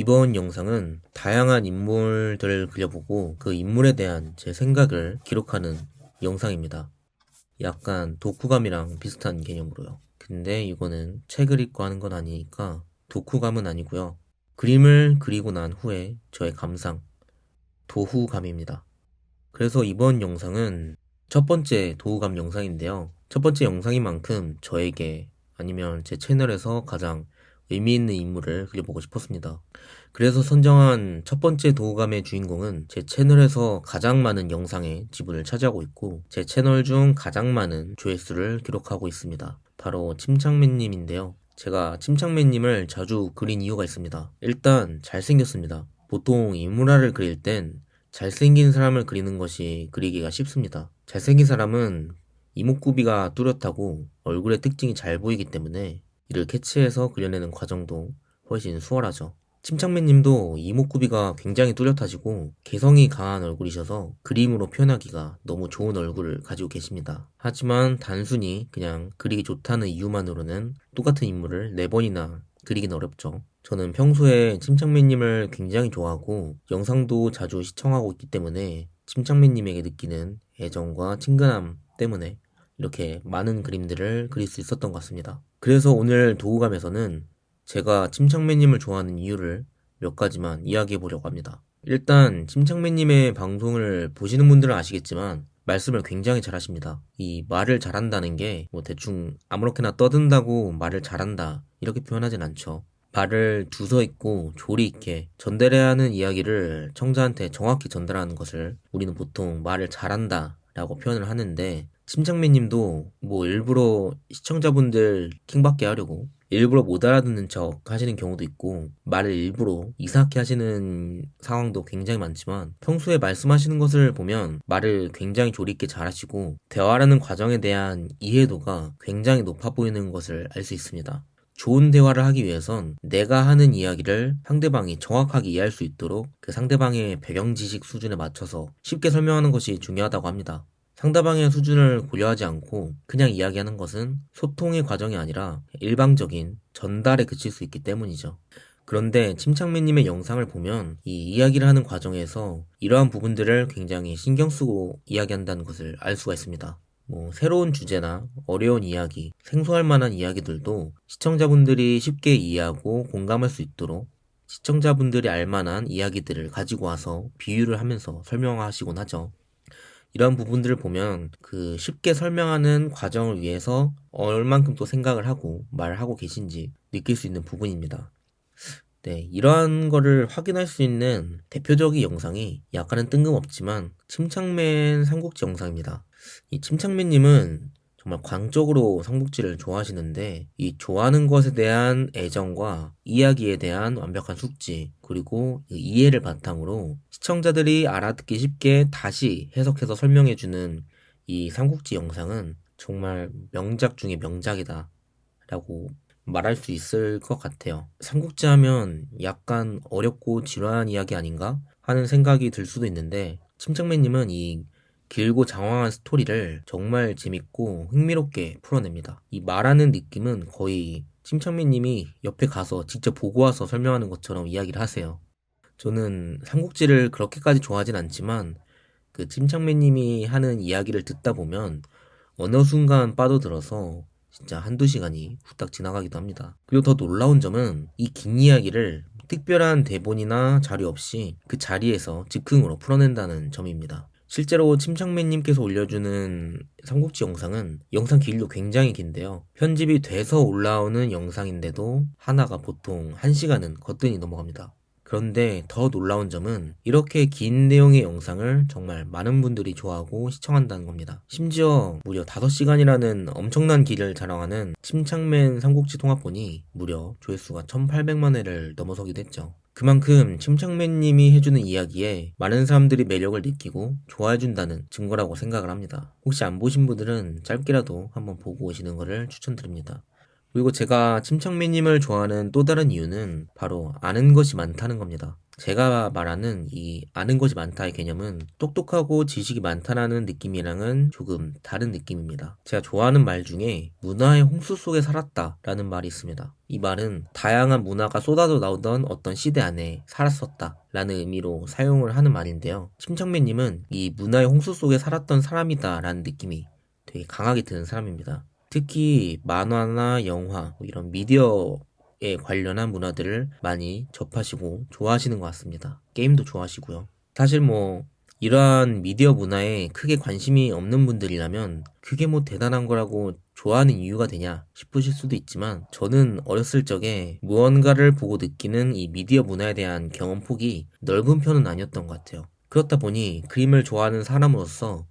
이번 영상은 다양한 인물들을 그려보고 그 인물에 대한 제 생각을 기록하는 영상입니다. 약간 독후감이랑 비슷한 개념으로요. 근데 이거는 책을 읽고 하는 건 아니니까 독후감은 아니고요. 그림을 그리고 난 후에 저의 감상, 도후감입니다. 그래서 이번 영상은 첫 번째 도후감 영상인데요. 첫 번째 영상인 만큼 저에게 아니면 제 채널에서 가장 의미 있는 인물을 그려보고 싶었습니다. 그래서 선정한 첫 번째 도후감의 주인공은 제 채널에서 가장 많은 영상의 지분을 차지하고 있고 제 채널 중 가장 많은 조회수를 기록하고 있습니다. 바로 침착맨님인데요. 제가 침착맨님을 자주 그린 이유가 있습니다. 일단 잘생겼습니다. 보통 인물화를 그릴 땐 잘생긴 사람을 그리는 것이 그리기가 쉽습니다. 잘생긴 사람은 이목구비가 뚜렷하고 얼굴의 특징이 잘 보이기 때문에 이를 캐치해서 그려내는 과정도 훨씬 수월하죠. 침착맨 님도 이목구비가 굉장히 뚜렷하시고 개성이 강한 얼굴이셔서 그림으로 표현하기가 너무 좋은 얼굴을 가지고 계십니다. 하지만 단순히 그냥 그리기 좋다는 이유만으로는 똑같은 인물을 4번이나 그리긴 어렵죠. 저는 평소에 침착맨 님을 굉장히 좋아하고 영상도 자주 시청하고 있기 때문에 침착맨 님에게 느끼는 애정과 친근함 때문에 이렇게 많은 그림들을 그릴 수 있었던 것 같습니다. 그래서 오늘 도우감에서는 제가 침착맨님을 좋아하는 이유를 몇 가지만 이야기해 보려고 합니다. 일단 침착맨님의 방송을 보시는 분들은 아시겠지만 말씀을 굉장히 잘하십니다. 이 말을 잘한다는 게 뭐 대충 아무렇게나 떠든다고 말을 잘한다 이렇게 표현하진 않죠. 말을 두서 있고 조리 있게 전달해야 하는 이야기를 청자한테 정확히 전달하는 것을 우리는 보통 말을 잘한다 라고 표현을 하는데 침착맨님도 뭐 일부러 시청자분들 킹받게 하려고 일부러 못 알아듣는 척 하시는 경우도 있고 말을 일부러 이상하게 하시는 상황도 굉장히 많지만 평소에 말씀하시는 것을 보면 말을 굉장히 조리 있게 잘하시고 대화라는 과정에 대한 이해도가 굉장히 높아 보이는 것을 알 수 있습니다. 좋은 대화를 하기 위해선 내가 하는 이야기를 상대방이 정확하게 이해할 수 있도록 그 상대방의 배경 지식 수준에 맞춰서 쉽게 설명하는 것이 중요하다고 합니다. 상대방의 수준을 고려하지 않고 그냥 이야기하는 것은 소통의 과정이 아니라 일방적인 전달에 그칠 수 있기 때문이죠. 그런데 침착맨님의 영상을 보면 이 이야기를 하는 과정에서 이러한 부분들을 굉장히 신경 쓰고 이야기한다는 것을 알 수가 있습니다. 뭐 새로운 주제나 어려운 이야기, 생소할 만한 이야기들도 시청자분들이 쉽게 이해하고 공감할 수 있도록 시청자분들이 알 만한 이야기들을 가지고 와서 비유를 하면서 설명하시곤 하죠. 이런 부분들을 보면 그 쉽게 설명하는 과정을 위해서 얼만큼 또 생각을 하고 말을 하고 계신지 느낄 수 있는 부분입니다. 네, 이러한 거를 확인할 수 있는 대표적인 영상이 약간은 뜬금없지만 침착맨 삼국지 영상입니다. 이 침착맨님은 정말 광적으로 삼국지를 좋아하시는데 이 좋아하는 것에 대한 애정과 이야기에 대한 완벽한 숙지 그리고 그 이해를 바탕으로 시청자들이 알아듣기 쉽게 다시 해석해서 설명해주는 이 삼국지 영상은 정말 명작 중의 명작이다 라고 말할 수 있을 것 같아요. 삼국지 하면 약간 어렵고 지루한 이야기 아닌가 하는 생각이 들 수도 있는데 침착맨님은 이 길고 장황한 스토리를 정말 재밌고 흥미롭게 풀어냅니다. 이 말하는 느낌은 거의 침착맨님이 옆에 가서 직접 보고 와서 설명하는 것처럼 이야기를 하세요. 저는 삼국지를 그렇게까지 좋아하진 않지만 그 침착맨님이 하는 이야기를 듣다 보면 어느 순간 빠져들어서 진짜 한두 시간이 후딱 지나가기도 합니다. 그리고 더 놀라운 점은 이 긴 이야기를 특별한 대본이나 자료 없이 그 자리에서 즉흥으로 풀어낸다는 점입니다. 실제로 침착맨님께서 올려주는 삼국지 영상은 영상 길이도 굉장히 긴데요. 편집이 돼서 올라오는 영상인데도 하나가 보통 1시간은 거뜬히 넘어갑니다. 그런데 더 놀라운 점은 이렇게 긴 내용의 영상을 정말 많은 분들이 좋아하고 시청한다는 겁니다. 심지어 무려 5시간이라는 엄청난 길을 자랑하는 침착맨 삼국지 통합본이 무려 조회수가 1800만 회를 넘어서기도 했죠. 그만큼 침착맨님이 해주는 이야기에 많은 사람들이 매력을 느끼고 좋아해준다는 증거라고 생각을 합니다. 혹시 안 보신 분들은 짧게라도 한번 보고 오시는 것을 추천드립니다. 그리고 제가 침착맨님을 좋아하는 또 다른 이유는 바로 아는 것이 많다는 겁니다. 제가 말하는 이 아는 것이 많다의 개념은 똑똑하고 지식이 많다라는 느낌이랑은 조금 다른 느낌입니다. 제가 좋아하는 말 중에 문화의 홍수 속에 살았다라는 말이 있습니다. 이 말은 다양한 문화가 쏟아져 나오던 어떤 시대 안에 살았었다. 라는 의미로 사용을 하는 말인데요. 침착맨님은 이 문화의 홍수 속에 살았던 사람이다 라는 느낌이 되게 강하게 드는 사람입니다. 특히 만화나 영화, 뭐 이런 미디어 에 관련한 문화들을 많이 접하시고 좋아하시는 것 같습니다. 게임도 좋아하시고요. 사실 뭐 이러한 미디어 문화에 크게 관심이 없는 분들이라면 그게 뭐 대단한 거라고 좋아하는 이유가 되냐 싶으실 수도 있지만 저는 어렸을 적에 무언가를 보고 느끼는 이 미디어 문화에 대한 경험 폭이 넓은 편은 아니었던 것 같아요. 그렇다 보니 그림을 좋아하는 사람으로서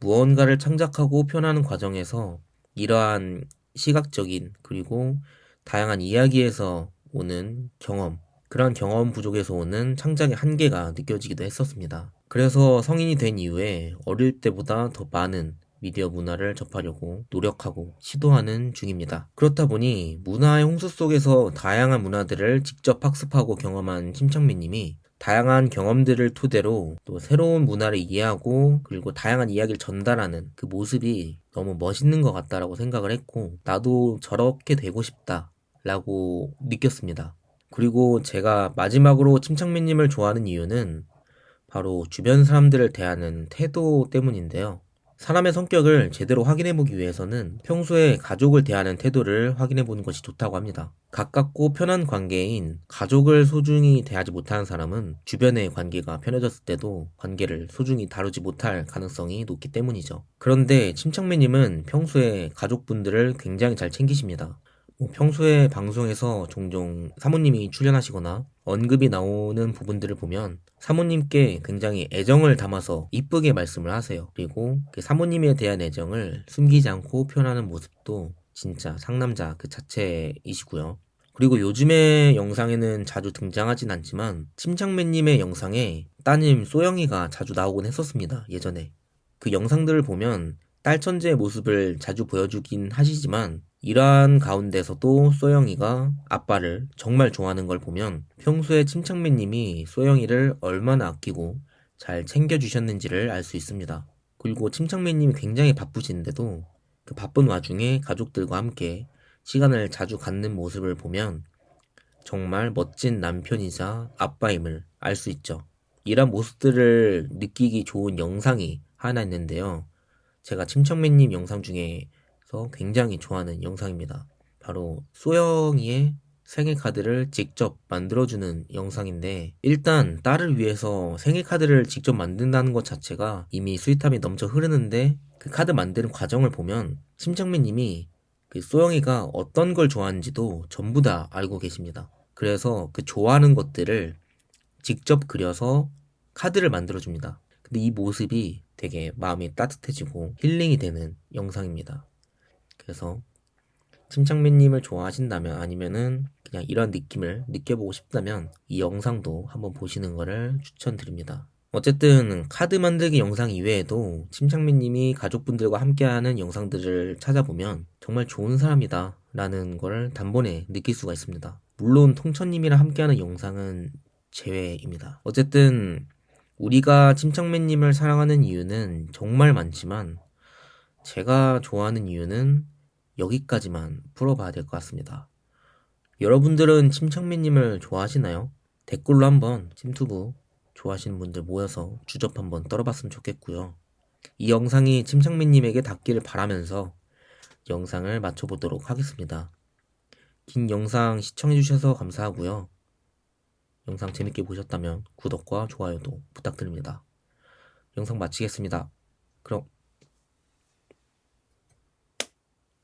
무언가를 창작하고 표현하는 과정에서 이러한 시각적인 그리고 다양한 이야기에서 오는 경험, 그러한 경험 부족에서 오는 창작의 한계가 느껴지기도 했었습니다. 그래서 성인이 된 이후에 어릴 때보다 더 많은 미디어 문화를 접하려고 노력하고 시도하는 중입니다. 그렇다 보니 문화의 홍수 속에서 다양한 문화들을 직접 학습하고 경험한 심창민님이 다양한 경험들을 토대로 또 새로운 문화를 이해하고 그리고 다양한 이야기를 전달하는 그 모습이 너무 멋있는 것 같다라고 생각을 했고 나도 저렇게 되고 싶다 라고 느꼈습니다. 그리고 제가 마지막으로 침착맨님을 좋아하는 이유는 바로 주변 사람들을 대하는 태도 때문인데요. 사람의 성격을 제대로 확인해 보기 위해서는 평소에 가족을 대하는 태도를 확인해 보는 것이 좋다고 합니다. 가깝고 편한 관계인 가족을 소중히 대하지 못하는 사람은 주변의 관계가 편해졌을 때도 관계를 소중히 다루지 못할 가능성이 높기 때문이죠. 그런데 침착맨님은 평소에 가족분들을 굉장히 잘 챙기십니다. 뭐 평소에 방송에서 종종 사모님이 출연하시거나 언급이 나오는 부분들을 보면 사모님께 굉장히 애정을 담아서 이쁘게 말씀을 하세요. 그리고 그 사모님에 대한 애정을 숨기지 않고 표현하는 모습도 진짜 상남자 그 자체이시고요. 그리고 요즘의 영상에는 자주 등장하진 않지만 침착맨님의 영상에 따님 소영이가 자주 나오곤 했었습니다. 예전에. 그 영상들을 보면 딸 천재의 모습을 자주 보여주긴 하시지만 이러한 가운데서도 소영이가 아빠를 정말 좋아하는 걸 보면 평소에 침착맨님이 소영이를 얼마나 아끼고 잘 챙겨주셨는지를 알 수 있습니다. 그리고 침착맨님이 굉장히 바쁘신데도 그 바쁜 와중에 가족들과 함께 시간을 자주 갖는 모습을 보면 정말 멋진 남편이자 아빠임을 알 수 있죠. 이런 모습들을 느끼기 좋은 영상이 하나 있는데요. 제가 침착맨님 영상 중에 서 굉장히 좋아하는 영상입니다. 바로 소영이의 생일 카드를 직접 만들어주는 영상인데 일단 딸을 위해서 생일 카드를 직접 만든다는 것 자체가 이미 스윗함이 넘쳐 흐르는데 그 카드 만드는 과정을 보면 심창민님이 그 소영이가 어떤 걸 좋아하는지도 전부 다 알고 계십니다. 그래서 그 좋아하는 것들을 직접 그려서 카드를 만들어줍니다. 근데 이 모습이 되게 마음이 따뜻해지고 힐링이 되는 영상입니다. 그래서 침착맨님을 좋아하신다면 아니면은 그냥 이런 느낌을 느껴보고 싶다면 이 영상도 한번 보시는 것을 추천드립니다. 어쨌든 카드 만들기 영상 이외에도 침착맨님이 가족분들과 함께하는 영상들을 찾아보면 정말 좋은 사람이다 라는 걸 단번에 느낄 수가 있습니다. 물론 통천님이랑 함께하는 영상은 제외입니다. 어쨌든 우리가 침착맨님을 사랑하는 이유는 정말 많지만 제가 좋아하는 이유는 여기까지만 풀어봐야 될 것 같습니다. 여러분들은 침착맨님을 좋아하시나요? 댓글로 한번 찜투부 좋아하시는 분들 모여서 주접 한번 떨어봤으면 좋겠고요. 이 영상이 침착맨님에게 닿기를 바라면서 영상을 마쳐보도록 하겠습니다. 긴 영상 시청해주셔서 감사하고요. 영상 재밌게 보셨다면 구독과 좋아요도 부탁드립니다. 영상 마치겠습니다. 그럼